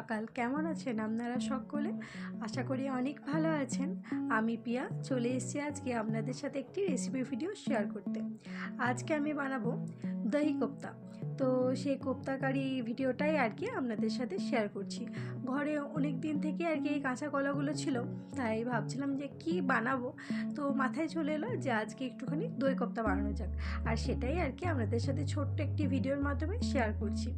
সকাল কেমন আছেন আপনারা সকলে? আশা করি অনেক ভালো আছেন। আমি পিয়া চলে এসেছি আজকে আপনাদের সাথে একটি রেসিপি ভিডিও শেয়ার করতে। আজকে আমি বানাবো দহি কোপ্তা। তো সেই কোপ্তা কারি ভিডিওটাই আর কি আপনাদের সাথে শেয়ার করছি। ঘরে অনেক দিন থেকে আর কি এই কাঁচা কলাগুলো ছিল, তাই ভাবছিলাম যে কি বানাবো? তো মাথায় চলে এলো যে আজকে একটুখানি দই কোপ্তা বানানো যাক। আর সেটাই আর কি আপনাদের সাথে ছোট্ট একটি ভিডিওর মাধ্যমে শেয়ার করছি।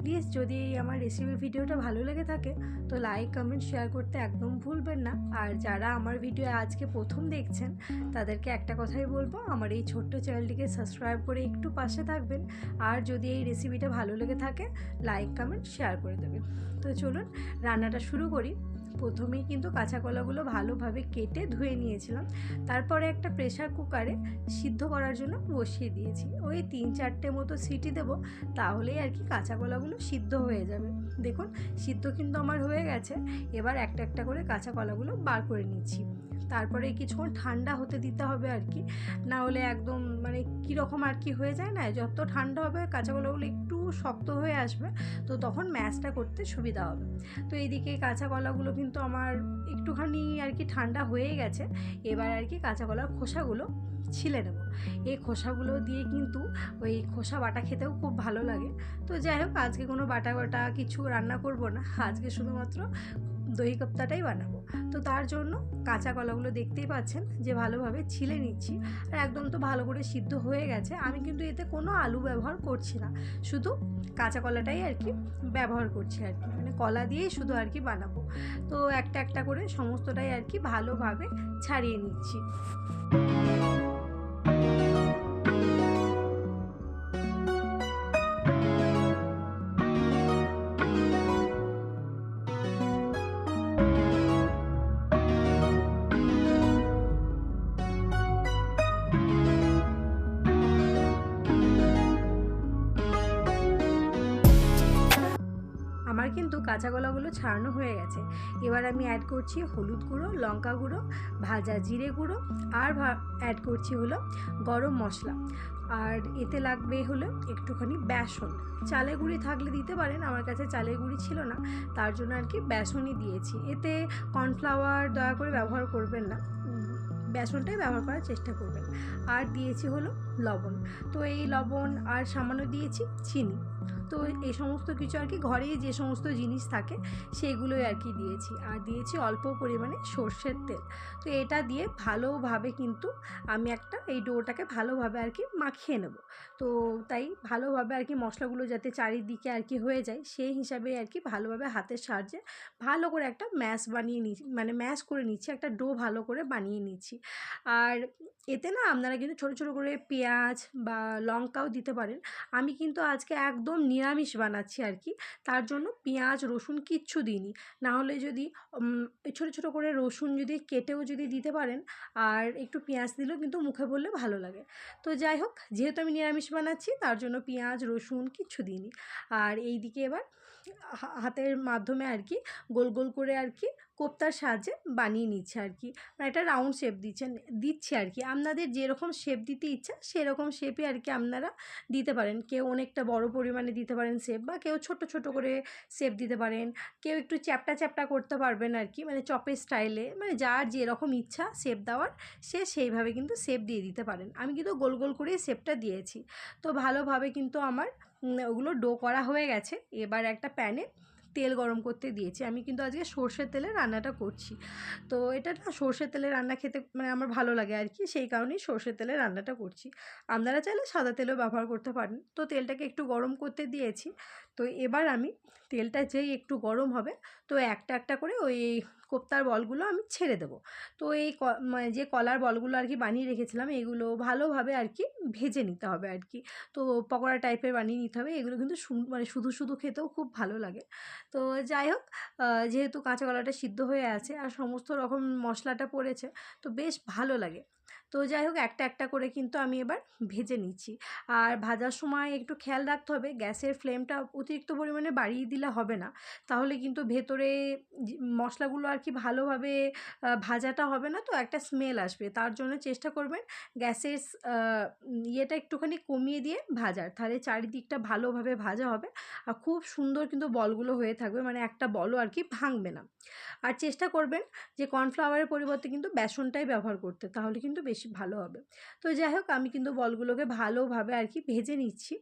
প্লিজ যদি আমার রেসিপি ভিডিওটা ভালো লেগে থাকে তো লাইক কমেন্ট শেয়ার করতে একদম ভুলবেন না। আর যারা আমার ভিডিও আজকে প্রথম দেখছেন, তাদেরকে একটা কথাই বলব, আমার এই ছোট্ট চ্যানেলটিকে সাবস্ক্রাইব করে একটু পাশে থাকবেন। আর যদি এই রেসিপিটা ভালো লেগে থাকে লাইক কমেন্ট শেয়ার করে দেবেন। তো চলুন, রান্নাটা শুরু করি। প্রথমেই কিন্তু কাঁচা কলাগুলো ভালোভাবে কেটে ধুয়ে নিয়েছিলাম। তারপরে একটা প্রেশার কুকারে সিদ্ধ করার জন্য বসিয়ে দিয়েছি। ওই তিন চারটে মতো সিটি দেবো, তাহলেই আর কি কাঁচা কলাগুলো সিদ্ধ হয়ে যাবে। দেখুন, সিদ্ধ কিন্তু আমার হয়ে গেছে। এবার একটা একটা করে কাঁচা কলাগুলো বার করে নিচ্ছি। তারপরে কিছুক্ষণ ঠান্ডা হতে দিতে হবে আর কি। না হলে একদম মানে কীরকম আর কি হয়ে যায় না, যত ঠান্ডা হবে কাঁচা কলাগুলো একটু শক্ত হয়ে আসবে, তো তখন ম্যাচটা করতে সুবিধা হবে। তো এইদিকে কাঁচা কলাগুলো কিন্তু আমার একটুখানি আর কি ঠান্ডা হয়ে গেছে, এবার আর কি কাঁচা কলার খোসাগুলো ছিলে নেব। এই খোসাগুলো দিয়ে কিন্তু ওই খোসা বাটা খেতেও খুব ভালো লাগে। তো যাই হোক, আজকে কোনো বাটা বাটা কিছু রান্না করব না, আজকে শুধুমাত্র দই কোপ্তাটাই বানাবো। তো তার জন্য কাঁচা কলাগুলো দেখতেই পাচ্ছেন যে ভালোভাবে ছিলে নিচ্ছি। আর একদম তো ভালো করে সিদ্ধ হয়ে গেছে। আমি কিন্তু এতে কোনো আলু ব্যবহার করছি না। শুধু কাঁচা কলাটাই আর কি ব্যবহার করছি আর কি। মানে কলা দিয়েই শুধু আর কি বানাবো। তো একটা একটা করে সমস্তটাই আর কি ভালোভাবে ছাড়িয়ে নিচ্ছি। কাঁচা কলাগুলো ছাড়ানো হয়ে গেছে। এবার আমি অ্যাড করছি হলুদ গুঁড়ো, লঙ্কা গুঁড়ো, ভাজা জিরে গুঁড়ো আর অ্যাড করছি হলো গরম মশলা। আর এতে লাগবে হলো একটুখানি বেসন। চালের গুঁড়ি থাকলে দিতে পারেন, আমার কাছে চালের গুঁড়ি ছিল না, তার জন্য আর কি বেসনই দিয়েছি। এতে কর্নফ্লাওয়ার দয়া করে ব্যবহার করবেন না। বেসনটাই ব্যবহার করার চেষ্টা করবেন। আর দিয়েছি হলো লবণ। তো এই লবণ আর সামান্য দিয়েছি চিনি। তো এই সমস্ত কিছু আর কি ঘরেই যে সমস্ত জিনিস থাকে সেগুলোই আর কি দিয়েছি। আর দিয়েছি অল্প পরিমাণে সর্ষের তেল। তো এটা দিয়ে ভালোভাবে কিন্তু আমি একটা এই ডোটাকে ভালোভাবে আর কি মাখিয়ে নেব। তো তাই ভালোভাবে আর কি মশলাগুলো যাতে চারিদিকে আর কি হয়ে যায়, সেই হিসাবে আর কি ভালোভাবে হাতের সাহায্যে ভালো করে একটা ম্যাশ বানিয়ে নিচ্ছি মানে ম্যাশ করে নিচ্ছি, একটা ডো ভালো করে বানিয়ে নিচ্ছি। আর এতে না আপনারা কিন্তু ছোটো ছোটো করে পেঁয়াজ বা লঙ্কাও দিতে পারেন। আমি কিন্তু আজকে একদম নিরামিষ বানাচ্ছি আর কি তার জন্য পেঁয়াজ, রসুন কিচ্ছু দিইনি। না হলে যদি ছোটো ছোটো করে রসুন যদি কেটেও যদি দিতে পারেন, আর একটু পেঁয়াজ দিলেও কিন্তু মুখে বললে ভালো লাগে। তো যাই হোক, যেহেতু আমি নিরামিষ বানাচ্ছি, তার জন্য পেঁয়াজ, রসুন কিচ্ছু দিইনি। আর এই দিকে এবার হাতের মাধ্যমে আর কি গোল গোল করে আর কি কোপ্তার সাহায্যে বানিয়ে নিচ্ছে আর কি মানে একটা রাউন্ড শেপ দিচ্ছেন, দিচ্ছে আর কি আপনাদের যেরকম শেপ দিতে ইচ্ছা, সেরকম শেপে আর কি আপনারা দিতে পারেন। কেউ অনেকটা বড় পরিমাণে দিতে পারেন শেপ বা কেউ ছোট ছোট করে শেপ দিতে পারেন। কেউ একটু চ্যাপটা চ্যাপটা করতে পারবেন আর কি মানে চপের স্টাইলে মানে যার যেরকম ইচ্ছা শেপ দেওয়ার, সে সেইভাবে কিন্তু শেপ দিয়ে দিতে পারেন। আমি কিন্তু গোল গোল করেই শেপটা দিয়েছি। তো ভালোভাবে কিন্তু আমার ওগুলো ডো করা হয়ে গেছে। এবার একটা প্যানে তেল গরম করতে দিয়েছি। আমি কিন্তু আজকে সর্ষের তেলে রান্নাটা করছি। তো এটা না সর্ষের তেলে রান্না খেতে মানে আমার ভালো লাগে আর কি। সেই কারণেই সর্ষের তেলে রান্নাটা করছি। আপনারা চাইলে সাদা তেলও ব্যবহার করতে পারেন। তো তেলটাকে একটু গরম করতে দিয়েছি। তো এবার আমি তেলটা যেই একটু গরম হবে, তো একটা একটা করে ওই কোপ্তার বলগুলো আমি ছেড়ে দেবো। তো এই মানে যে কলার বলগুলো আর কি বানিয়ে রেখেছিলাম, এগুলো ভালোভাবে আর কি ভেজে নিতে হবে আর কি তো পকোড়া টাইপের বানিয়ে নিতে হবে, এগুলো কিন্তু মানে শুধু শুধু খেতেও খুব ভালো লাগে। তো যাই হোক যেহেতু কাঁচা কলাটা সিদ্ধ হয়ে আছে আর সমস্ত রকম মশলাটা পড়েছে, তো বেশ ভালো লাগে। তো যাই হোক, একটা একটা করে কিন্তু আমি এবার ভেজে নিচ্ছি। আর ভাজার সময় একটু খেয়াল রাখতে হবে, গ্যাসের ফ্লেমটা অতিরিক্ত পরিমাণে বাড়িয়ে দিলে হবে না। তাহলে কিন্তু ভেতরে মশলাগুলো আর কি ভালোভাবে ভাজাটা হবে না তো একটা স্মেল আসবে। তার জন্য চেষ্টা করবেন গ্যাসের ইয়েটা একটুখানি কমিয়ে দিয়ে ভাজার। তাহলে চারিদিকটা ভালোভাবে ভাজা হবে আর খুব সুন্দর কিন্তু বলগুলো হয়ে থাকবে মানে একটা বলও আর কি ভাঙবে না। আর চেষ্টা করবেন যে কর্নফ্লাওয়ারের পরিবর্তে কিন্তু বেসনটাই ব্যবহার করতে। তাহলে কিন্তু বেশি ভালো হবে। তো যাই হোক আমি কিন্তু বলগুলোকে ভালোভাবে আর কি ভেজে নিচ্ছি।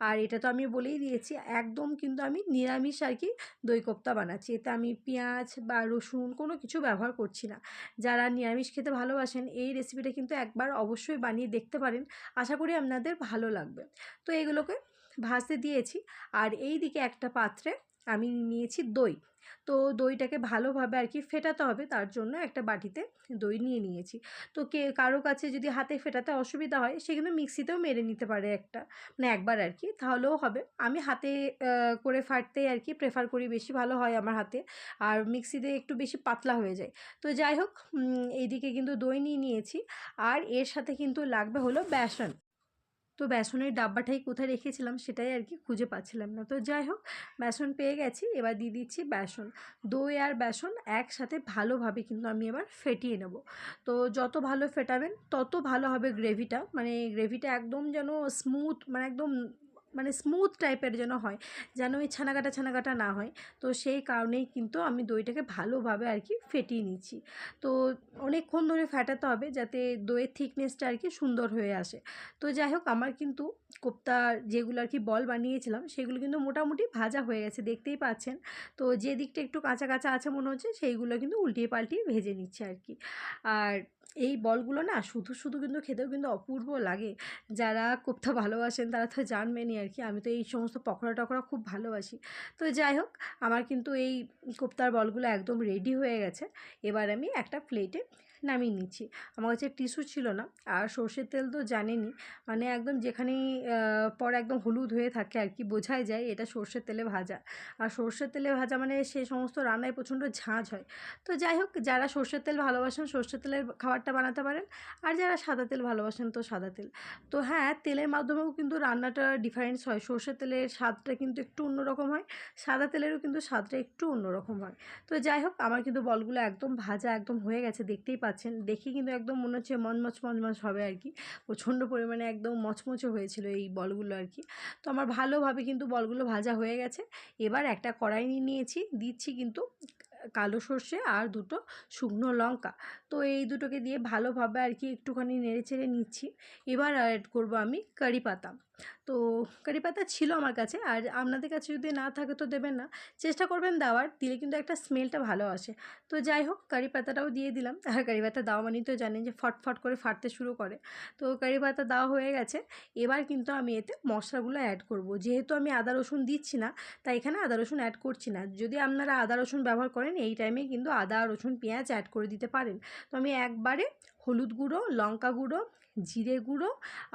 আর এটা তো আমি বলেই দিয়েছি, একদম কিন্তু আমি নিরামিষ আর কি দই কোপ্তা বানাচ্ছি। এতে আমি পেঁয়াজ বা রসুন কোনো কিছু ব্যবহার করছি না। যারা নিরামিষ খেতে ভালোবাসেন, এই রেসিপিটা কিন্তু একবার অবশ্যই বানিয়ে দেখতে পারেন। আশা করি আপনাদের ভালো লাগবে। তো এগুলোকে ভাজতে দিয়েছি। আর এই দিকে একটা পাত্রে আমি নিয়েছি দই। তো দইটাকে ভালোভাবে আর কি ফেটাতে হবে। তার জন্য একটা বাটিতে দই নিয়ে নিয়েছি। তো কে, কারও কাছে যদি হাতে ফেটাতে অসুবিধা হয়, সে কিন্তু মিক্সিতেও মেরে নিতে পারে একটা। মানে একবার আর কি তাহলেও হবে। আমি হাতে করে ফাটতেই আর কি প্রেফার করি, বেশি ভালো হয় আমার হাতে। আর মিক্সিতে একটু বেশি পাতলা হয়ে যায়। তো যাই হোক এইদিকে কিন্তু দই নিয়ে নিয়েছি। আর এর সাথে কিন্তু লাগবে হলো বেসন। তো বেসনের ডাব্বাটাই কোথায় রেখেছিলাম সেটাই আর কি খুঁজে পাচ্ছিলাম না। তো যাই হোক, বেসন পেয়ে গেছি, এবার দিয়ে দিচ্ছি বেসন। দই আর বেসন একসাথে ভালোভাবে কিন্তু আমি এবার ফেটিয়ে নেব। তো যত ভালো ফেটাবেন, তত ভালো হবে গ্রেভিটা। মানে গ্রেভিটা একদম যেন স্মুথ মানে একদম মানে স্মুথ টাইপের যেন হয়, যেন ওই ছানাকাটা ছানাকাটা না হয়। তো সেই কারণেই কিন্তু আমি দইটাকে ভালোভাবে আর কি ফেটিয়ে নিচ্ছি। তো অনেকক্ষণ ধরে ফেটাতে হবে যাতে দইয়ের থিকনেসটা আর কি সুন্দর হয়ে আসে। তো যাই হোক, আমার কিন্তু কোপ্তা যেগুলো আর কি বল বানিয়েছিলাম, সেগুলো কিন্তু মোটামুটি ভাজা হয়ে গেছে, দেখতেই পাচ্ছেন। তো যে দিকটা একটু কাঁচা কাঁচা আছে মনে হচ্ছে, সেইগুলো কিন্তু উল্টিয়ে পাল্টিয়ে ভেজে নিচ্ছে আর কি। আর এই বলগুলো না শুধু শুধু কিন্তু খেতেও কিন্তু অপূর্ব লাগে। যারা কোপ্তা ভালোবাসেন তারা তো জানবেনই আর কি আমি তো এই সমস্ত পকোড়া টকোড়া খুব ভালোবাসি। তো যাই হোক, আমার কিন্তু এই কোপ্তার বলগুলো একদম রেডি হয়ে গেছে। এবার আমি একটা প্লেটে নামিয়ে নিচ্ছি। আমার কাছে টিস্যু ছিল না। আর সর্ষের তেল তো জানেনই মানে একদম যেখানেই পর একদম হলুদ হয়ে থাকে আর কি, বোঝাই যায় এটা সর্ষের তেলে ভাজা। আর সর্ষের তেলে ভাজা মানে সেই সমস্ত রান্নায় প্রচণ্ড ঝাঁঝ হয়। তো যাই হোক, যারা সর্ষের তেল ভালোবাসেন, সর্ষের তেলের খাবারটা বানাতে পারেন। আর যারা সাদা তেল ভালোবাসেন, তো সাদা তেল। তো হ্যাঁ তেলের মাধ্যমেও কিন্তু রান্নাটা ডিফারেন্স হয়। সর্ষের তেলের স্বাদটা কিন্তু একটু অন্যরকম হয়। সাদা তেলেরও কিন্তু স্বাদটা একটু অন্যরকম হয়। তো যাই হোক, আমার কিন্তু বলগুলো একদম ভাজা একদম হয়ে গেছে, দেখতেই পাচ্ছেন দেখে কিন্তু একদম মনে হচ্ছে মনমচ মনমচ হবে আর কি প্রচণ্ড পরিমাণে একদম মচমচে হয়েছিল এই বলগুলো আর কি তো আমার ভালোভাবে কিন্তু বলগুলো ভাজা হয়ে গেছে। এবার একটা কড়াই নিয়ে নিয়েছি, দিচ্ছি কিন্তু কালো সর্ষে আর দুটো শুকনো লঙ্কা। তো এই দুটোকে দিয়ে ভালোভাবে আর কি একটুখানি নেড়ে চেড়ে নিচ্ছি। এবার অ্যাড করব আমি কারি পাতা। তো কারি পাতা ছিল আমার কাছে। আর আপনাদের কাছে যদি না থাকে তো দেবেন না। চেষ্টা করবেন দেওয়ার, দিলে কিন্তু একটা স্মেলটা ভালো আসে। তো যাই হোক, কারি পাতাটাও দিয়ে দিলাম। আর কারি পাতা দেওয়া মানেই তো জানেন যে ফটফট করে ফাটতে শুরু করে। তো কারি পাতা দেওয়া হয়ে গেছে। এবার কিন্তু আমি এতে মশলাগুলো অ্যাড করব। যেহেতু আমি আদা, রসুন দিচ্ছি না, তাই এখানে আদা, রসুন অ্যাড করছি না। যদি আপনারা আদা, রসুন ব্যবহার করেন, এই টাইমে কিন্তু আদা, রসুন, পেঁয়াজ অ্যাড করে দিতে পারেন। তো আমি একবারে হলুদ গুঁড়ো, লঙ্কা গুঁড়ো জিরে গুঁড়ো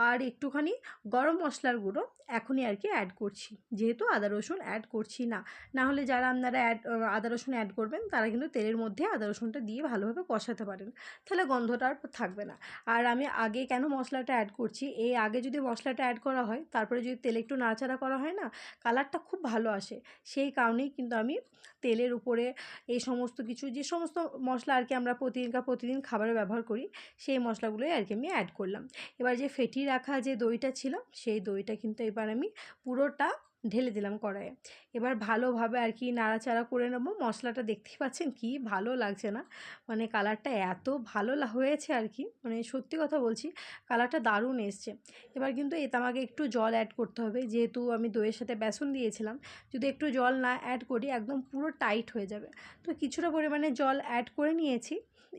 আর একটুখানি গরম মশলার গুঁড়ো এখনই আর কি অ্যাড করছি। যেহেতু আদা রসুন অ্যাড করছি না। না হলে যারা আপনারা অ্যাড আদা রসুন অ্যাড করবেন, তারা কিন্তু তেলের মধ্যে আদা রসুনটা দিয়ে ভালোভাবে কষাতে পারেন। তাহলে গন্ধটা আর থাকবে না। আর আমি আগে কেন মশলাটা অ্যাড করছি? এই আগে যদি মশলাটা অ্যাড করা হয়, তারপরে যদি তেলে একটু নাড়াচাড়া করা হয় না কালারটা খুব ভালো আসে। সেই কারণেই কিন্তু আমি তেলের উপরে এই সমস্ত কিছু, যে সমস্ত মশলা আর কি আমরা প্রতিদিনকার প্রতিদিন খাবারে ব্যবহার করি, সেই মশলাগুলোই আর কি আমি অ্যাড করলাম। এবার যে ফেটি রাখা যে দইটা ছিল সেই দইটা কিন্তু এবার আমি পুরোটা ঢেলে দিলাম কড়াইয়ে। এবার ভালোভাবে আর কি নাড়াচাড়া করে নেব। মশলাটা দেখতেই পাচ্ছেন কি ভালো লাগছে না। মানে কালারটা এত ভালো হয়েছে আর কি। মানে সত্যি কথা বলছি, কালারটা দারুণ এসছে। এবার কিন্তু এতে আমাকে একটু জল অ্যাড করতে হবে। যেহেতু আমি দইয়ের সাথে বেসন দিয়েছিলাম, যদি একটু জল না অ্যাড করি একদম পুরো টাইট হয়ে যাবে। তো কিছুটা পরিমাণে জল অ্যাড করে নিয়েছি।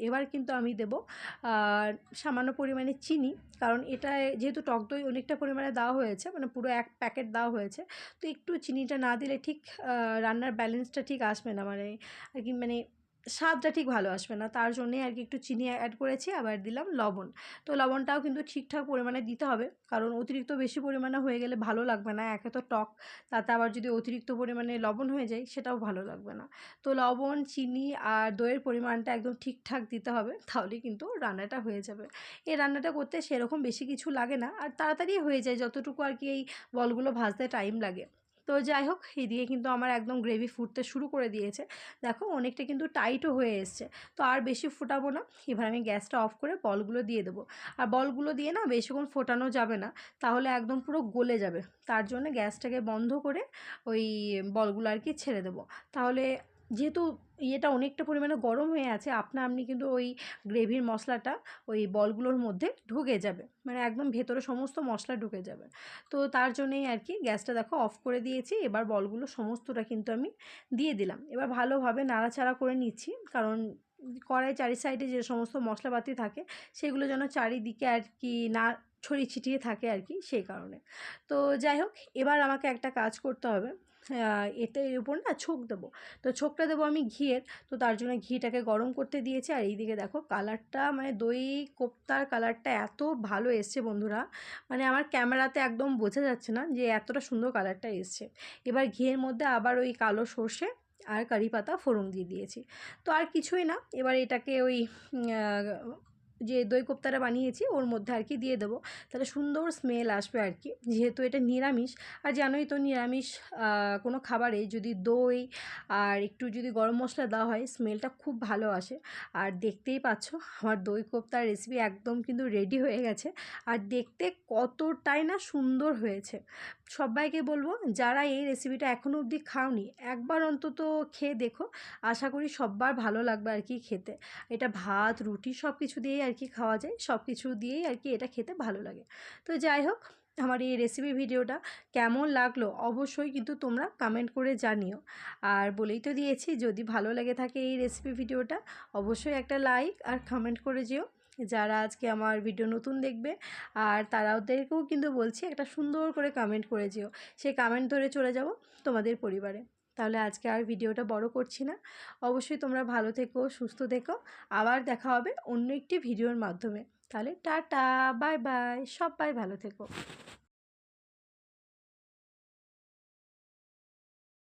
এবার কিন্তু আমি দেবো সামান্য পরিমাণে চিনি। কারণ এটা যেহেতু টক দই অনেকটা পরিমাণে দেওয়া হয়েছে মানে পুরো এক প্যাকেট দেওয়া হয়েছে তো একটু চিনিটা না দিলে ঠিক রান্নার ব্যালেন্সটা ঠিক আসবে না মানে আর কি মানে স্বাদটা ঠিক ভালো আসবে না। তার জন্যে আর কি একটু চিনি অ্যাড করেছি, আবার দিলাম লবণ। তো লবণটাও কিন্তু ঠিকঠাক পরিমাণে দিতে হবে, কারণ অতিরিক্ত বেশি পরিমাণে হয়ে গেলে ভালো লাগবে না, একে তো টক, তাতে আবার যদি অতিরিক্ত পরিমাণে লবণ হয়ে যায়, সেটাও ভালো লাগবে না। তো লবণ, চিনি আর দইয়ের পরিমাণটা একদম ঠিকঠাক দিতে হবে, তাহলে কিন্তু রান্নাটা হয়ে যাবে। এই রান্নাটা করতে সেরকম বেশি কিছু লাগে না, আর তাড়াতাড়ি হয়ে যায়, যতটুকু আর কি এই বলগুলো ভাজতে টাইম লাগে। তো যাই হোক, এদিকে কিন্তু আমার একদম গ্রেভি ফুটতে শুরু করে দিয়েছে। দেখো, অনেকটা কিন্তু টাইটও হয়ে এসছে। তো আর বেশি ফোটাবো না। এবার আমি গ্যাসটা অফ করে বলগুলো দিয়ে দেবো। আর বলগুলো দিয়ে না বেশিক্ষণ ফোটানো যাবে না। তাহলে একদম পুরো গলে যাবে। তার জন্য গ্যাসটাকে বন্ধ করে ওই বলগুলো আর কি ছেড়ে দেবো। তাহলে যেহেতু ইয়েটা অনেকটা পরিমাণে গরম হয়ে আছে, আপনা আপনি কিন্তু ওই গ্রেভির মশলাটা ওই বলগুলোর মধ্যে ঢুকে যাবে। মানে একদম ভেতরে সমস্ত মশলা ঢুকে যাবে। তো তার জন্যই আর কি গ্যাসটা দেখো অফ করে দিয়েছি, এবার বলগুলো সমস্তটা কিন্তু আমি দিয়ে দিলাম। এবার ভালোভাবে নাড়াচাড়া করে নিচ্ছি, কারণ কড়াই চারি সাইডে যে সমস্ত মশলাপাতি থাকে, সেগুলো যেন চারিদিকে আর কি না ছড়িয়ে ছিটিয়ে থাকে আর কি সেই কারণে। তো যাই হোক, এবার আমাকে একটা কাজ করতে হবে। এতে এর উপর না ছোক দেবো। তো ছোকটা দেবো আমি ঘিয়ের। তো তার জন্য ঘিটাকে গরম করতে দিয়েছি। আর এইদিকে দেখো, কালারটা মানে দই কোপ্তার কালারটা এত ভালো এসছে বন্ধুরা। মানে আমার ক্যামেরাতে একদম বোঝা যাচ্ছে না যে এতটা সুন্দর কালারটা এসছে। এবার ঘিয়ের মধ্যে আবার ওই কালো সর্ষে আর কারি পাতা ফোড়ন দিয়ে দিয়েছি। তো আর কিছুই না। এবার এটাকে ওই যে দই কোপ্তাটা বানিয়েছি, ওর মধ্যে আর কি দিয়ে দেবো। তাহলে সুন্দর স্মেল আসবে আর কি যেহেতু এটা নিরামিষ, আর জানোই তো নিরামিষ কোনো খাবারে যদি দই আর একটু যদি গরম মশলা দেওয়া হয় স্মেলটা খুব ভালো আসে। আর দেখতেই পাচ্ছ, আমার দই কোপ্তার রেসিপি একদম কিন্তু রেডি হয়ে গেছে। আর দেখতে কতটাই না সুন্দর হয়েছে। সবাইকে বলব, যারা এই রেসিপিটা এখনও অবধি খাওনি, একবার অন্তত খেয়ে দেখো। আশা করি সববার ভালো লাগবে আর কি খেতে। এটা ভাত, রুটি সব কিছু দিয়েই আর কি খাওয়া যায়। সব কিছু দিয়েই আর কি এটা খেতে ভালো লাগে। তো যাই হোক, আমার এই রেসিপি ভিডিওটা কেমন লাগল অবশ্যই কিন্তু তোমরা কমেন্ট করে জানিও। আর বলেই তো দিয়েছি, যদি ভালো লেগে থাকে এই রেসিপি ভিডিওটা, অবশ্যই একটা লাইক আর কমেন্ট করে যেও। যারা আজকে আমার ভিডিও নতুন দেখবে, আর তারা ওদেরকেও কিন্তু বলছি একটা সুন্দর করে কমেন্ট করে যেও। সেই কমেন্ট ধরে চলে যাব তোমাদের পরিবারে। তাহলে আজকে আর ভিডিওটা বড় করছি না। অবশ্যই তোমরা ভালো থেকো, সুস্থ থেকো। আবার দেখা হবে অন্য একটি ভিডিওর মাধ্যমে। তাহলে টাটা, বাই বাই, সবাই ভালো থেকো।